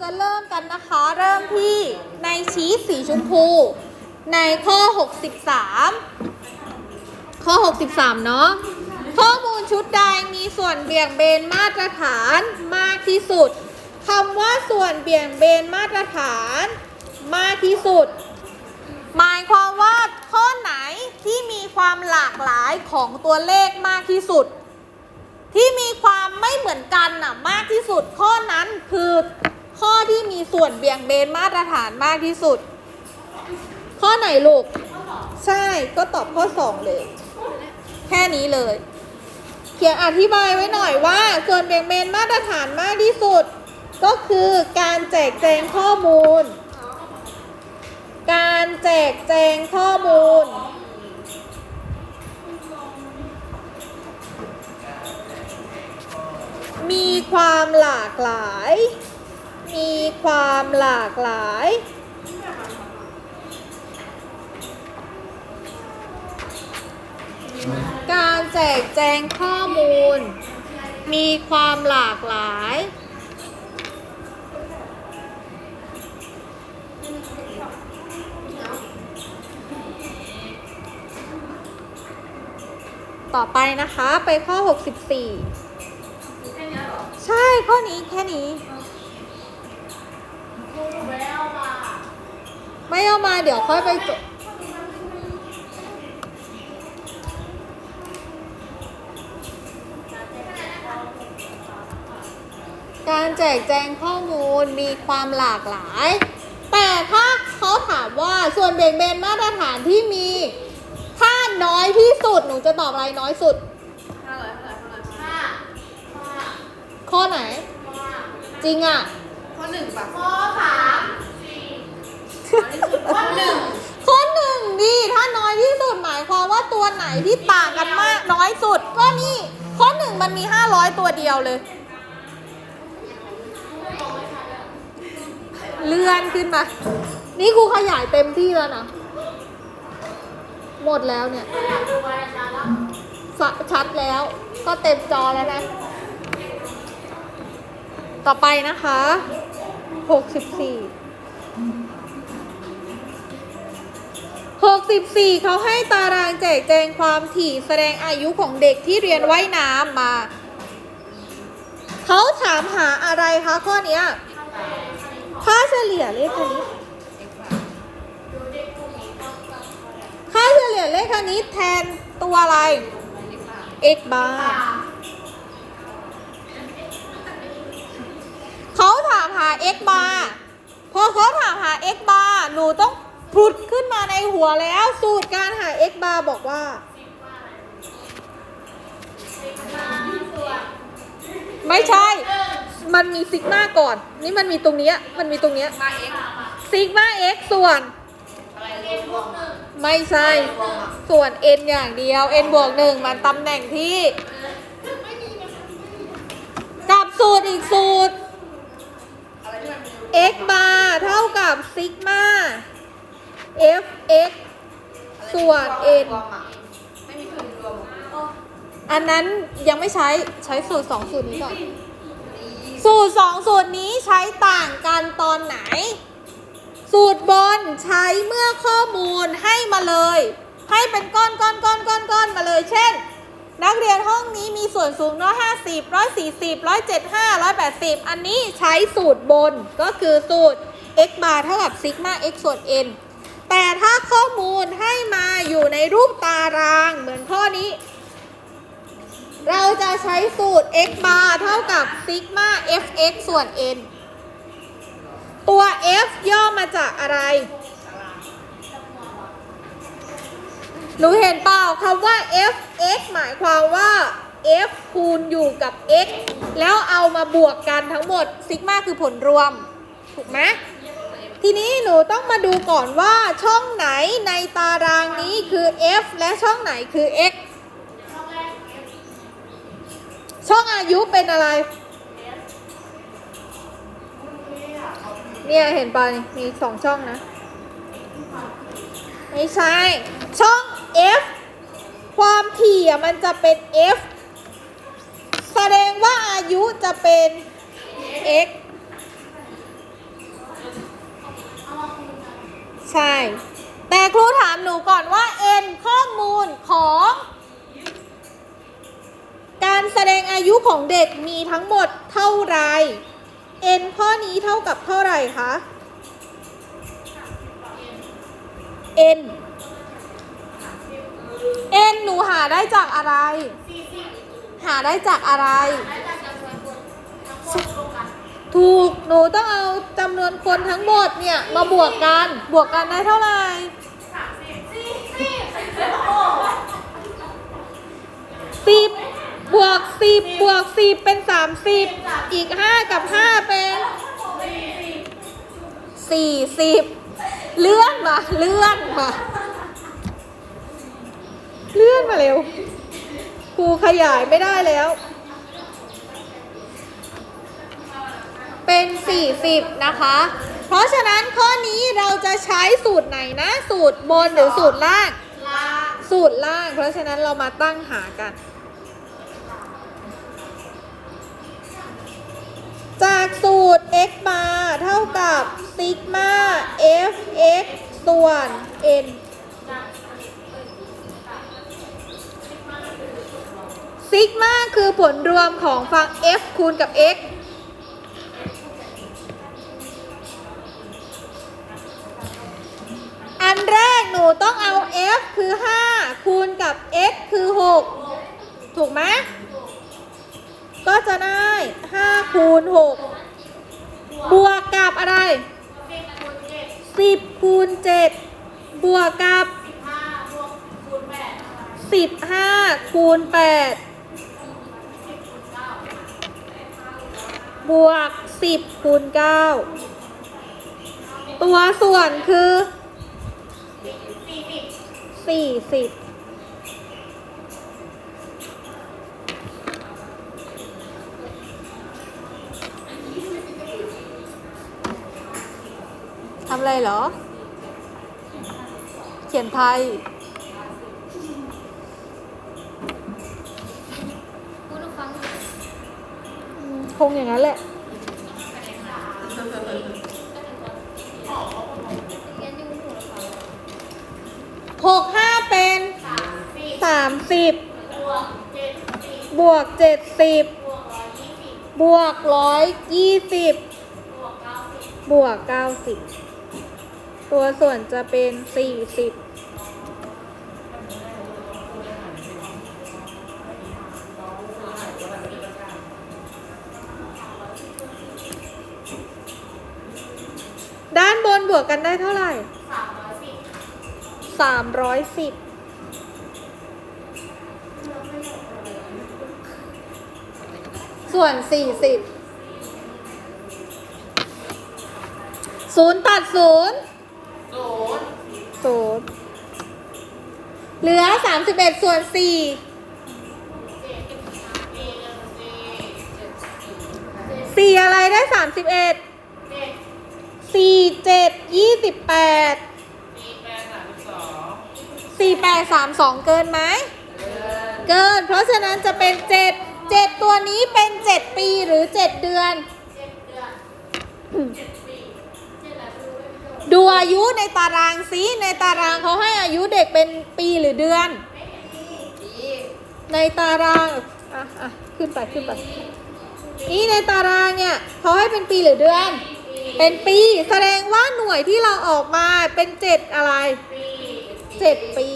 จะเริ่มกันนะคะ เริ่มที่ในชี้สีชมพู ในข้อ 63 ข้อ 63 เนาะข้อมูลชุดใดมีส่วนเบี่ยงเบนมาตรฐานมากที่สุดคำว่าส่วนเบี่ยงเบนมาตรฐานมากที่สุด หมายความว่าข้อไหนที่มีความหลากหลายของตัวเลขมากที่สุด ที่มีความไม่เหมือนกันน่ะมากที่สุดข้อนั้นคือ ข้อที่มีส่วนเบี่ยงเบนมาตรฐานมากที่สุด ข้อไหนลูก ใช่ก็ตอบข้อ2เลย แค่นี้เลย เขียนอธิบายไว้หน่อยว่า ส่วนเบี่ยงเบนมาตรฐานมากที่สุด ก็คือการแจกแจงข้อมูล การแจกแจงข้อมูลมีความหลากหลาย มีความหลากหลาย การแจกแจงข้อมูล มีความหลากหลาย ต่อไปนะคะไปข้อ 64 ใช่ข้อนี้แค่นี้ ไม่เอามาเดี๋ยวค่อยไปจดการแจกแจงข้อมูลมีความหลากหลาย แต่ถ้าเขาถามว่าส่วนเบี่ยงเบนมาตรฐานที่มีค่าน้อยที่สุด หนูจะตอบอะไรน้อยสุดข้อไหน จริงอะ ข้อหนึ่งป่ะข้อสามข้อหนึ่งข้อหนึ่งดีถ้าน้อยที่สุดหมายความว่าตัวไหนที่ต่างกันมากน้อยสุดก็นี่ข้อหนึ่งมันมี500ตัวเดียวเลย เลื่อนขึ้นมา นี่ครูขยายเต็มที่แล้วนะ หมดแล้วเนี่ยสะชัดแล้วก็เต็มจอแล้วนะ ต่อไปนะคะ 64 64เขาให้ตารางแจกแจงความถี่แสดงอายุของเด็กที่เรียนว่ายน้ำมา เขาถามหาอะไรคะข้อนี้ค่าเฉลี่ยเลขคณิตค่าเฉลี่ยเลขคณิตแทนตัวอะไร x bar เขาถามหา x bar พอเขาถามหา x bar หนูต้องพุดขึ้นมาในหัวแล้ว สูตรการหา x bar บอกว่า ไม่ใช่ มันมีซิกมาก่อน นี่มันมีตรงเนี้ยมันมีตรงเนี้ยซิกมา x ส่วน ไม่ใช่ ส่วน n อย่างเดียว n บวกหนึ่งมันตำแหน่งที่ กับสูตรอีกสูตร ที่มันมี x bar เท่ากับซิกมา f x ส่วน n ไม่มีคืนรวมอันนั้นยังไม่ใช้ใช้สูตร 2 สูตรนี้ก่อน สูตร 2 สูตรนี้ใช้ต่างกันตอนไหน สูตรบนใช้เมื่อข้อมูลให้มาเลย ให้เป็นก้อนก้อนก้อนก้อนก้อนมาเลยเช่น นักเรียนห้องนี้มีส่วนสูงร้อยห้าสิบร้อยสี่สิบร้อยเจ็ดห้าร้อยแปดสิบอันนี้ใช้สูตรบนก็คือสูตร x bar เท่ากับซิกมา x ส่วน n แต่ถ้าข้อมูลให้มาอยู่ในรูปตารางเหมือนข้อนี้ เราจะใช้สูตร x bar เท่ากับซิกมา fx ส่วน n ตัว f ย่อมาจากอะไร หนูเห็นเปล่าคำว่า fx หมายความว่า f คูณอยู่กับ x แล้วเอามาบวกกันทั้งหมดซิกมาคือผลรวม ถูกไหมทีนี้หนูต้องมาดูก่อนว่าช่องไหนในตารางนี้คือ f และช่องไหนคือ x ช่องอายุเป็นอะไร เนี่ยเห็นป่ะมีสองช่องนะ ไม่ใช่ ช่อง f ความถี่มันจะเป็น f แสดงว่าอายุจะเป็น x ใช่ แต่ครูถามหนูก่อนว่า n ข้อมูลของ การแสดงอายุของเด็กมีทั้งหมดเท่าไร n ข้อนี้เท่ากับเท่าไหร่คะ n n หนูหาได้จากอะไร หาได้จากอะไร ถูกหนูต้องเอาจำนวนคนทั้งหมดเนี่ย มาบวกกัน บวกกันได้เท่าไหร่สิบบวกสิบบวกสิบเป็นสามสิบอีกห้ากับห้าเป็นสี่สิบเลื่อนมาเลื่อนมา เลื่อนมาเร็วครูขยายไม่ได้แล้ว เป็น 40 นะคะ เพราะฉะนั้นข้อนี้เราจะใช้สูตรไหนนะ สูตรบนหรือสูตรล่าง สูตรล่าง เพราะฉะนั้นเรามาตั้งหากัน จากสูตร x bar เท่ากับซิกมา f x ส่วน n ซิกมาคือผลรวมของฝั่ง f คูณกับ x อันแรกหนูต้องเอา f คือ 5 คูณกับ x คือ 6 ถูกไหมก็จะได้ 5 คูณ 6 บวกกับอะไร 10 คูณ 7 บวกกับ 15 คูณ 8 บวก 10คูณ9ตัวส่วนคือสี่สิบทำอะไรเหรอ เขียนไทย คงอย่างนั้นแหละหกห้าเป็นสามสิบบวกเจ็ดสิบบวกร้อยยี่สิบบวกเก้าสิบตัวส่วนจะเป็นสี่สิบด้านบนบวกกันได้เท่าไหร่ สามร้อยสิบส่วนสี่สิบศูนย์ตัดศูนย์ศูนย์เหลือสามสิบเอ็ดส่วนสี่สี่อะไรได้สามสิบเอ็ดสี่เจ็ดยี่สิบแปด สี่แปดสามสองเกินไหม เกิน เพราะฉะนั้นจะเป็นเจ็ดเจ็ดตัวนี้เป็นเจ็ดปีหรือเจ็ดเดือนดูอายุในตารางซิในตารางเขาให้อายุเด็กเป็นปีหรือเดือน ในตารางอะอะขึ้นไปขึ้นไปนี่ในตารางเนี่ยเขาให้เป็นปีหรือเดือน เป็นปีแสดงว่าหน่วยที่เราออกมาเป็นเจ็ดอะไร เจ็ดปี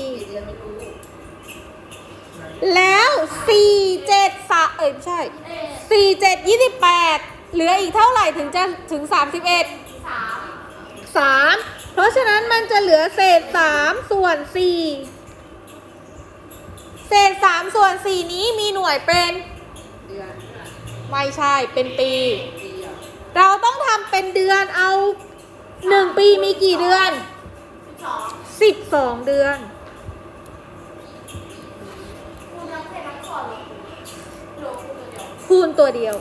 แล้วสี่เจ็ดสาเอ้ยไม่ใช่สี่เจ็ดยี่สิบแปดเหลืออีกเท่าไหร่ถึงจะถึงสามสิบเอ็ดสามเพราะฉะนั้นมันจะเหลือเศษสามส่วนสี่เศษสามส่วนสี่นี้มีหน่วยเป็นไม่ใช่เป็นปี เราต้องทำเป็นเดือนเอาหนึ่งปีมีกี่เดือน สิบสองเดือน คูณตัวเดียว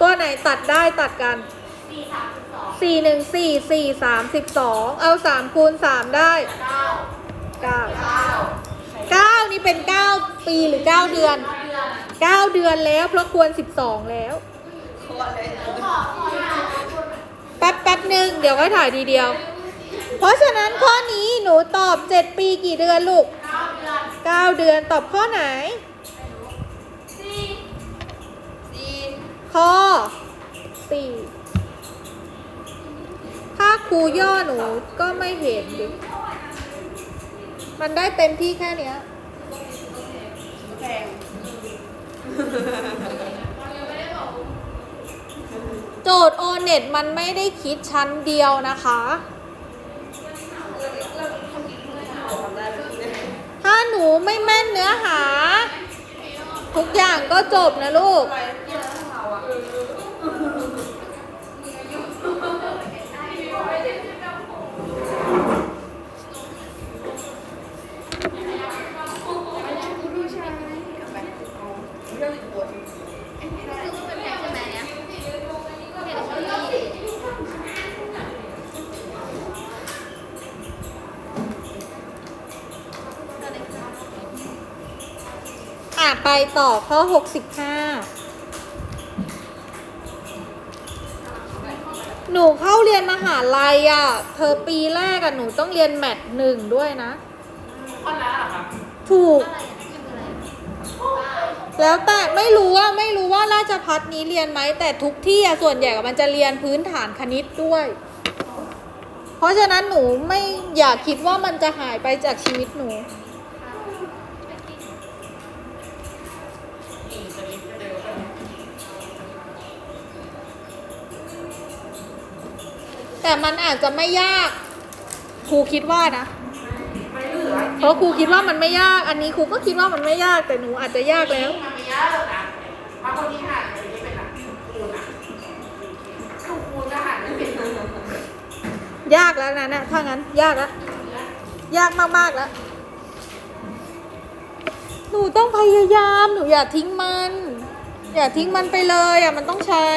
ตัวไหนตัดได้ตัดกันสี่หนึ่งสี่สี่สามสิบสองเอาสามคูณสามได้เก้าเก้านี่เป็นเก้าปีหรือเก้าเดือนเก้าเดือนแล้วเพราะควรสิบสองแล้วแป๊บแป๊บหนึ่งเดี๋ยวก็ถ่ายทีเดียว เพราะฉะนั้นข้อนี้หนูตอบ 7 ปีกี่เดือนลูก 9 เดือนตอบข้อไหน ข้อ 4 ถ้าครูย่อหนูก็ไม่เห็นดิมันได้เต็มที่แค่เนี้ยโจทย์โอเน็ตมันไม่ได้คิดชั้นเดียวนะคะ ทำได้ไหม ถ้าหนูไม่แม่นเนื้อหา ทุกอย่างก็จบนะลูกไรเนี่ยเราอะ อะ ไปต่อข้อ 65 หนูเข้าเรียนมหาลัยอะ เธอปีแรกอะ หนูต้องเรียนแมทหนึ่งด้วยนะข้อน้าเหรอครับถูก แล้วแต่ไม่รู้ว่าไม่รู้ว่าราชพัฒนี้เรียนไหม แต่ทุกที่อะส่วนใหญ่อะมันจะเรียนพื้นฐานคณิตด้วย เพราะฉะนั้นหนูไม่อยากคิดว่ามันจะหายไปจากชีวิตหนู แต่มันอาจจะไม่ยาก ครูคิดว่านะ เพราะครูคิดว่ามันไม่ยาก อันนี้ครูก็คิดว่ามันไม่ยากแต่หนูอาจจะยากแล้วมันไม่ยากหรอกนะบางคนที่หันมันไม่เป็นอะคูณอะคูคูณก็หันไม่เป็นยากแล้วนะเนี่ยถ้างั้นยากแล้วยากมากๆแล้ว หนูต้องพยายาม หนูอย่าทิ้งมัน อย่าทิ้งมันไปเลยอะ มันต้องใช้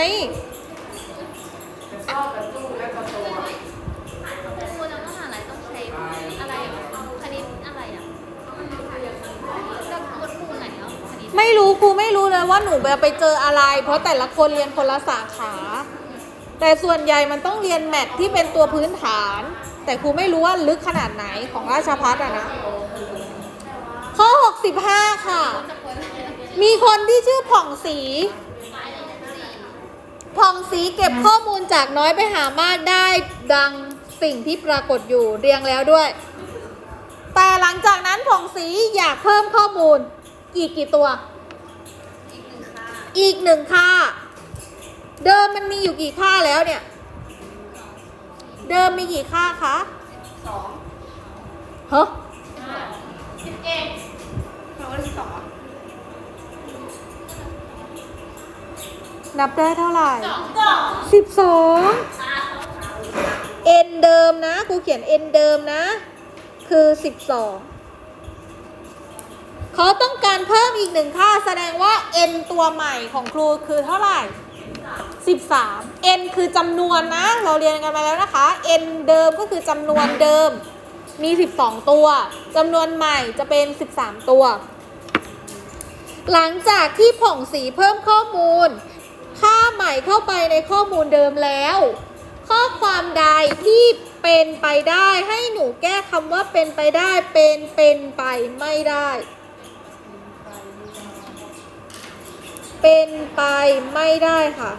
ชอบแบบตู้ ไม่รู้ครูไม่รู้เลยว่าหนูไปเจออะไร เพราะแต่ละคนเรียนคนละสาขา แต่ส่วนใหญ่มันต้องเรียนแมทที่เป็นตัวพื้นฐาน แต่ครูไม่รู้ว่าลึกขนาดไหนของราชพัฒอะนะ ข้อ 65 ค่ะ มีคนที่ชื่อผ่องศรีผ่องศรีเก็บข้อมูลจากน้อยไปหามากได้ดังสิ่งที่ปรากฏอยู่เรียงแล้วด้วย แต่หลังจากนั้นผ่องศรีอยากเพิ่มข้อมูล อีกกี่ตัว อีกหนึ่งค่าอีกหนึ่งค่า เดิมมันมีอยู่กี่ค่าแล้วเนี่ย เดิมมีกี่ค่าคะสองฮะสิบเอ็ดเราก็สิบสองนับได้เท่าไหร่สองกล่องสิบสองเอ็นเดิมนะครูเขียนเอ็นเดิมนะ คือสิบสอง เขาต้องการเพิ่มอีกหนึ่งค่า แสดงว่า n ตัวใหม่ของครูคือเท่าไหร่ 13 n คือจำนวนนะ เราเรียนกันมาแล้วนะคะ n เดิมก็คือจำนวนเดิม มี 12 ตัวจำนวนใหม่จะเป็น 13 ตัว หลังจากที่ผ่องสีเพิ่มข้อมูล ค่าใหม่เข้าไปในข้อมูลเดิมแล้ว ข้อความใดที่เป็นไปได้ให้หนูแก้คำว่าเป็นไปได้เป็นเป็นไปไม่ได้ เป็นไปไม่ได้ค่ะ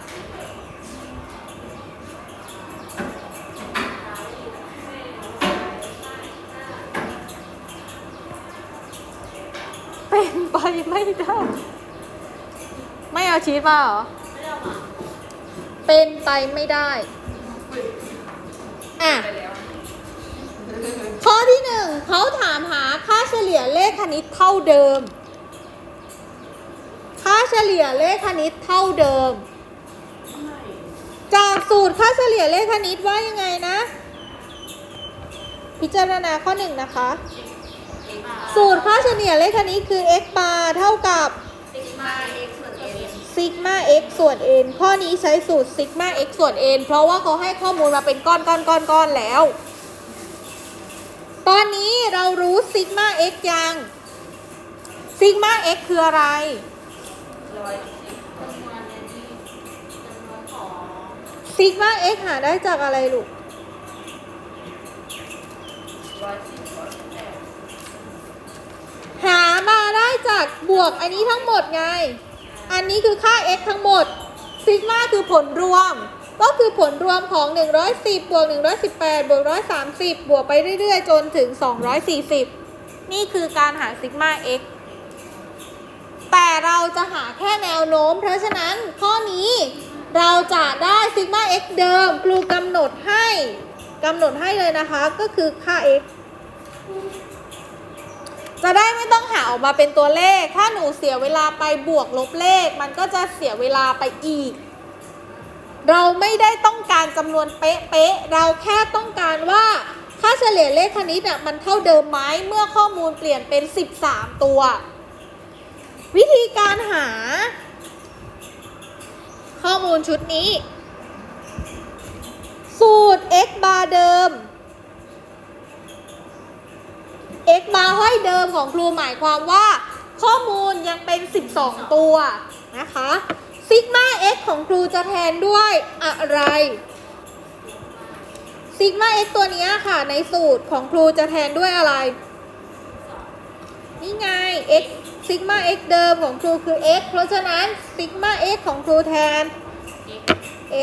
เป็นไปไม่ได้ ไม่เอาชีสมาเหรอ เป็นไปไม่ได้ อะ ข้อที่หนึ่งเขาถามหาค่าเฉลี่ยเลขคณิตเท่าเดิม ค่าเฉลี่ยเลขคณิตเท่าเดิม จากสูตรค่าเฉลี่ยเลขคณิตว่ายังไงนะ พิจารณาข้อหนึ่งนะคะ สูตรค่าเฉลี่ยเลขคณิตคือ x bar เท่ากับซิกมาเอ็กส่วนเอ็นซิกมา x ส่วน n ข้อนี้ใช้สูตรซิกมา x ส่วน n เพราะว่าเขาให้ข้อมูลมาเป็นก้อนก้อนก้อนก้อนแล้ว ตอนนี้เรารู้ซิกมา x ยังซิกมา x คืออะไร ร้อยจำนวนเนี่ยนี่จำนวนของซิกมา x หาได้จากอะไรลูกหามาได้จากบวกอันนี้ทั้งหมดไง อันนี้คือค่า x ทั้งหมดซิกมาคือผลรวม ก็คือผลรวมของ 110 บวก 118 บวก 130 บวกไปเรื่อยๆ จนถึง 240 นี่คือการหาซิกมา x แต่เราจะหาแค่แนวโน้ม เพราะฉะนั้นข้อนี้เราจะได้ซิกมา x เดิมครูกำหนดให้กำหนดให้เลยนะคะก็คือค่า x จะได้ไม่ต้องหาออกมาเป็นตัวเลข ถ้าหนูเสียเวลาไปบวกลบเลข มันก็จะเสียเวลาไปอีก เราไม่ได้ต้องการจำนวนเป๊ะๆ เราแค่ต้องการว่าค่าเฉลี่ยเลขคณิตอะมันเท่าเดิมไหมเมื่อข้อมูลเปลี่ยนเป็น 13 ตัว วิธีการหา ข้อมูลชุดนี้ สูตร x bar เดิม x bar ห้อยเดิมของครูหมายความว่า ข้อมูลยังเป็น 12 ตัวนะคะซิกมา x ของครูจะแทนด้วยอะไรซิกมา x ตัวนี้ค่ะ ในสูตรของครูจะแทนด้วยอะไร นี่ไง x ซิกมา x เดิมของครูคือ x เพราะฉะนั้นซิกมา x ของครูแทน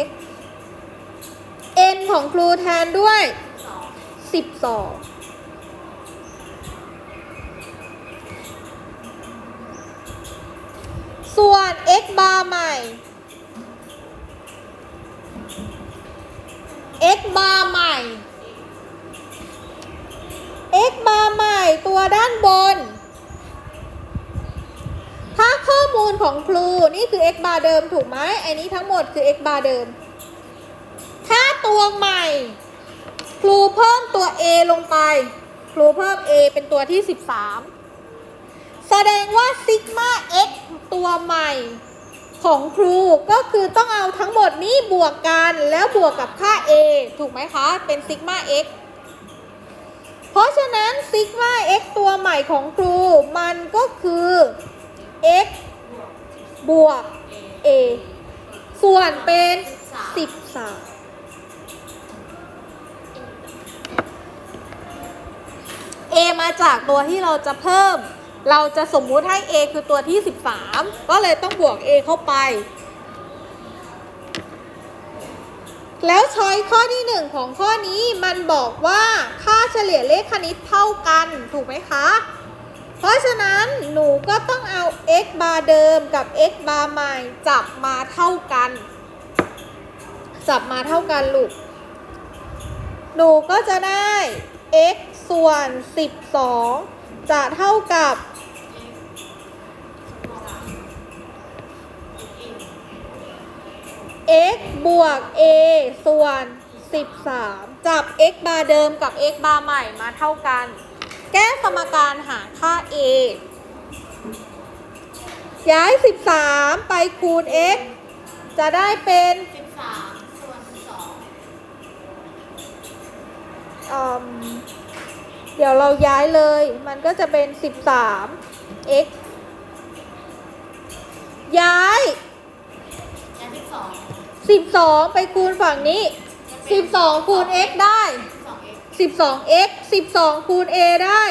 x n ของครูแทนด้วย 12ส่วน x bar ใหม่ x bar ใหม่ x bar ใหม่ตัวด้านบน ถ้าข้อมูลของครูนี่คือ x bar เดิมถูกไหมไอ้นี้ทั้งหมดคือ x bar เดิม ถ้าตัวใหม่ ครูเพิ่มตัว a ลงไป ครูเพิ่ม a เป็นตัวที่ 13 แสดงว่าซิกมา x ตัวใหม่ของครูก็คือต้องเอาทั้งหมดนี้บวกกันแล้วบวกกับค่า a ถูกไหมคะ เป็นซิกมา x เพราะฉะนั้นซิกมา x ตัวใหม่ของครูมันก็คือ x บวก a ส่วนเป็น 13 A มาจากตัวที่เราจะเพิ่ม เราจะสมมุติให้ A คือตัวที่ 13 ก็เลยต้องบวก A เข้าไป แล้วช้อยข้อที่ 1 ของข้อนี้มันบอกว่าค่าเฉลี่ยเลขคณิตเท่ากันถูกไหมคะ เพราะฉะนั้นหนูก็ต้องเอา x bar เดิมกับ x bar ใหม่จับมาเท่ากัน จับมาเท่ากันลูก หนูก็จะได้ x ส่วน 12 จะเท่ากับ x บวก a ส่วน 13 จับ x บาร์เดิมกับ x บาร์ใหม่มาเท่ากัน แก้สมการหาค่า a ย้าย 13 ไปคูณ x จะได้เป็นสิบสามส่วนสองอืมเดี๋ยวเราย้ายเลย มันก็จะเป็น 13 x ย้ายยาสิบสอง 12 ไปคูณฝั่งนี้ 12 คูณ x ได้สองเอ็ก 12x 12 คูณ a ได้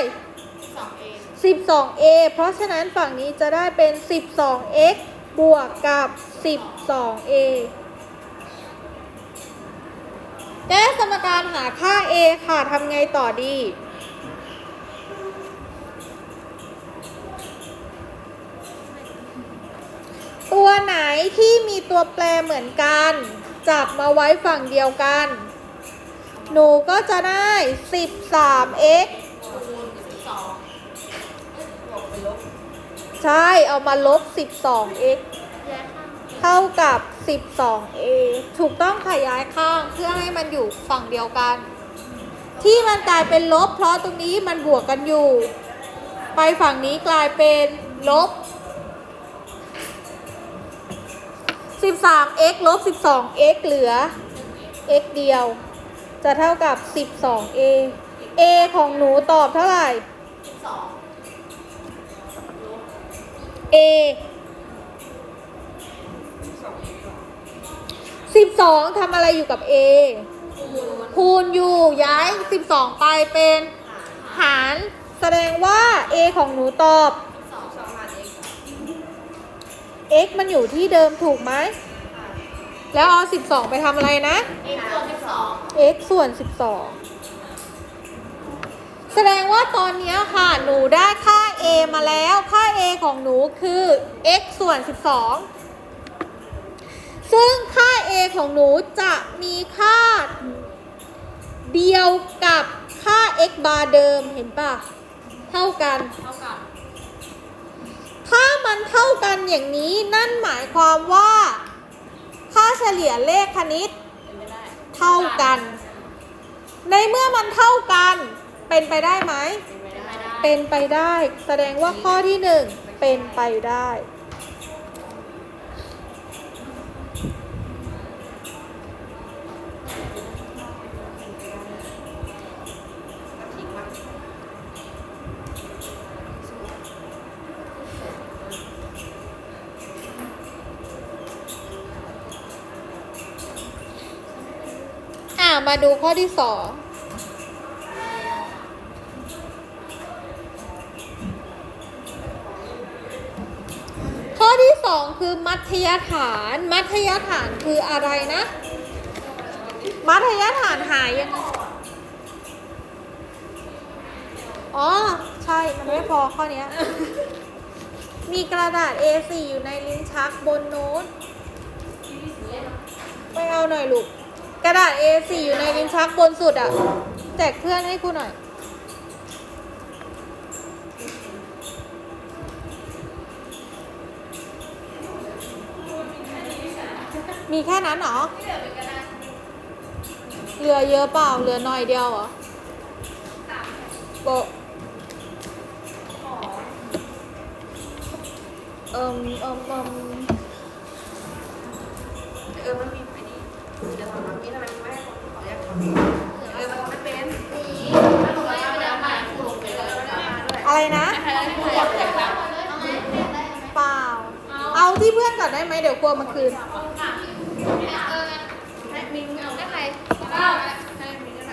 สองเอ 12a เพราะฉะนั้นฝั่งนี้จะได้เป็น 12x บวกกับ 12a แก้สมการหาค่า a ค่ะทำไงต่อดีตัวไหนที่มีตัวแปรเหมือนกัน จับมาไว้ฝั่งเดียวกัน หนูก็จะได้ 13x ใช่ เอามาลบ 12x ย้ายข้างเท่ากับ 12a ถูกต้องค่ะย้ายข้างเพื่อให้มันอยู่ฝั่งเดียวกัน ที่มันกลายเป็นลบ เพราะตรงนี้มันบวกกันอยู่ ไปฝั่งนี้กลายเป็นลบ 13x ลบ 12x เหลือ x เดียว จะเท่ากับ 12a a ของหนูตอบเท่าไหร่สิบสอง a สิบสองทำอะไรอยู่กับ A คูณคูณอยู่ย้าย 12 ไปเป็นหารแสดงว่า a ของหนูตอบ x มันอยู่ที่เดิมถูกไหม แล้วเอา12ไปทำอะไรนะเอกส่วนสิบสอง x ส่วน12แสดงว่าตอนเนี้ยค่ะ หนูได้ค่า a มาแล้ว ค่า a ของหนูคือ x ส่วน 12 ซึ่งค่า a ของหนูจะมีค่าเดียวกับค่า x bar เดิมเห็นปะเท่ากัน เท่ากับถ้ามันเท่ากันอย่างนี้นั่นหมายความว่า ค่าเฉลี่ยเลขคณิตเป็นไม่ได้เท่ากัน ในเมื่อมันเท่ากัน เป็นไปได้ไหม เป็นไม่ได้เป็นไปได้ แสดงว่าข้อที่หนึ่งเป็นไปได้ มาดูข้อที่สองข้อที่สองคือมัธยฐาน มัธยฐานคืออะไรนะ มัธยฐานหายยังไงอ๋อ ใช่ มันไม่พอข้อเนี้ยมีกระดาษ A4 อยู่ในลิ้นชักบนโน้ต ไปเอาหน่อยลูก กระดาษ A4 อยู่ในลิ้นชักบนสุดอะ แจกเพื่อนให้กูหน่อย มีแค่นั้นเหรอ เหลือเยอะเปล่า เหลือหน่อยเดียวเหรอโบเอิมเอิมเอิมเออมันมี เดี๋ยวทำมันมีทำไมไม่ให้คนขออยากทำเออมันไม่เป็นอะไรนะ เปล่า เอาที่เพื่อนก่อนได้ไหมเดี๋ยวกลัวมาคืนเออให้มิงเอาได้ใครให้มิงได้ไหม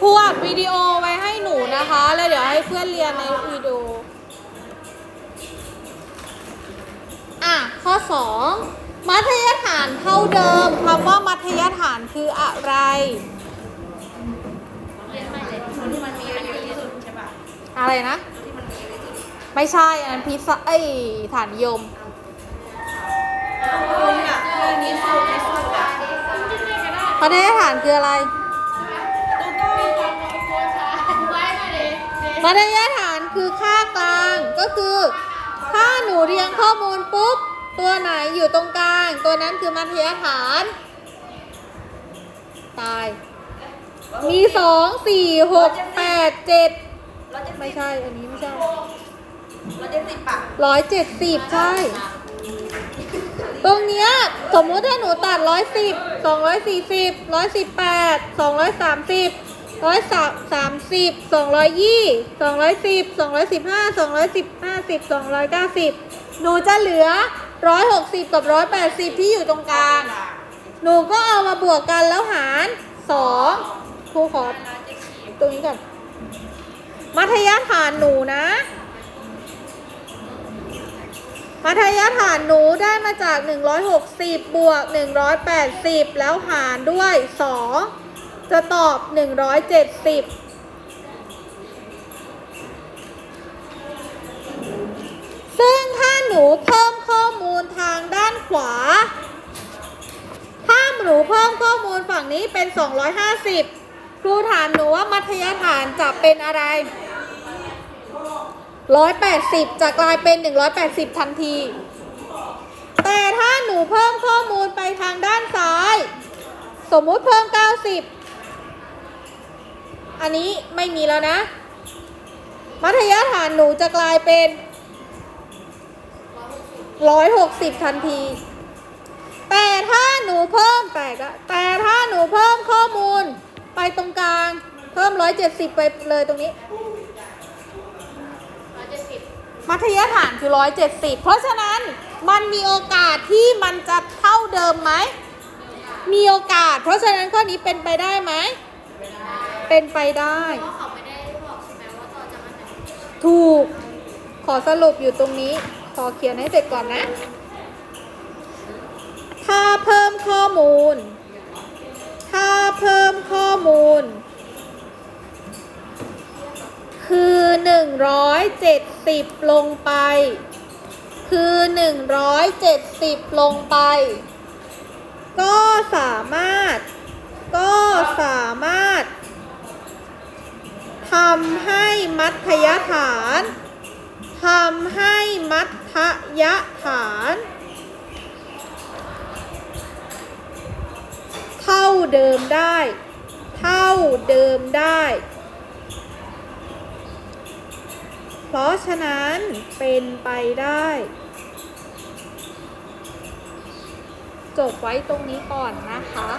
พวกวิดีโอไว้ให้หนูนะคะ แล้วเดี๋ยวให้เพื่อนเรียนในวิดีโอ อะ ข้อ2 มัธยฐานเท่าเดิมคำว่ามัธยฐานคืออะไร อะไรนะ ไม่ใช่อันนั้นพิซซ่าเอ้ยฐานนิยมคุณอะเรื่องนี้สุดที่สุดอะมัธยฐานคืออะไรไว้หน่อยดิมัธยฐานคือค่ากลางก็คือ ถ้าหนูเรียงข้อมูลปุ๊บ ตัวไหนอยู่ตรงกลาง ตัวนั้นคือมัธยฐาน ตาย มีสองสี่หกแปดเจ็ดไม่ใช่ อันนี้ไม่ใช่ร้อยเจ็ดสิบปะร้อยเจ็ดสิบใช่ ตรงเนี้ยสมมุติถ้าหนูตัดร้อยสิบสองร้อยสี่สิบร้อยสิบแปดสองร้อยสามสิบร้อยสามสามสิบสองร้อยยี่สองร้อยสิบสองร้อยสิบห้าสองร้อยสิบห้าสิบสองร้อยเก้าสิบหนูจะเหลือ ร้อยหกสิบกับร้อยแปดสิบที่อยู่ตรงกลาง หนูก็เอามาบวกกันแล้วหารสองครูขอตรงนี้ก่อน มัธยฐานหนูนะ มัธยฐานหนูได้มาจาก 160 บวก 180 แล้วหารด้วย 2 จะตอบ 170 ซึ่งถ้าหนูเพิ่มข้อมูลทางด้านขวา ถ้าหนูเพิ่มข้อมูลฝั่งนี้เป็น 250 ครูถามหนูว่ามัธยฐานจะเป็นอะไร 180 จะกลายเป็น 180 ทันที แต่ถ้าหนูเพิ่มข้อมูลไปทางด้านซ้าย สมมุติเพิ่ม 90 อันนี้ไม่มีแล้วนะ มัธยฐานหนูจะกลายเป็น 160ทันที แต่ถ้าหนูเพิ่มแปลกอะแต่ถ้าหนูเพิ่มข้อมูลไปตรงกลาง เพิ่ม170ไปเลยตรงนี้ร้อยเจ็ดสิบมัธยฐานคือ170เพราะฉะนั้นมันมีโอกาสที่มันจะเท่าเดิมไหม มีโอกาส เพราะฉะนั้นข้อนี้เป็นไปได้ไหม เป็นไปได้เพราะเขาไม่ได้บอกถูก ขอสรุปอยู่ตรงนี้ ขอเขียนให้เสร็จก่อนนะ ถ้าเพิ่มข้อมูล ถ้าเพิ่มข้อมูล คือ 170 ลงไป คือ 170 ลงไป ก็สามารถ ก็สามารถทำให้มัธยฐานทำให้มัธ ยฐาน เท่าเดิมได้ เท่าเดิมได้ เพราะฉะนั้นเป็นไปได้ จบไว้ตรงนี้ก่อนนะคะ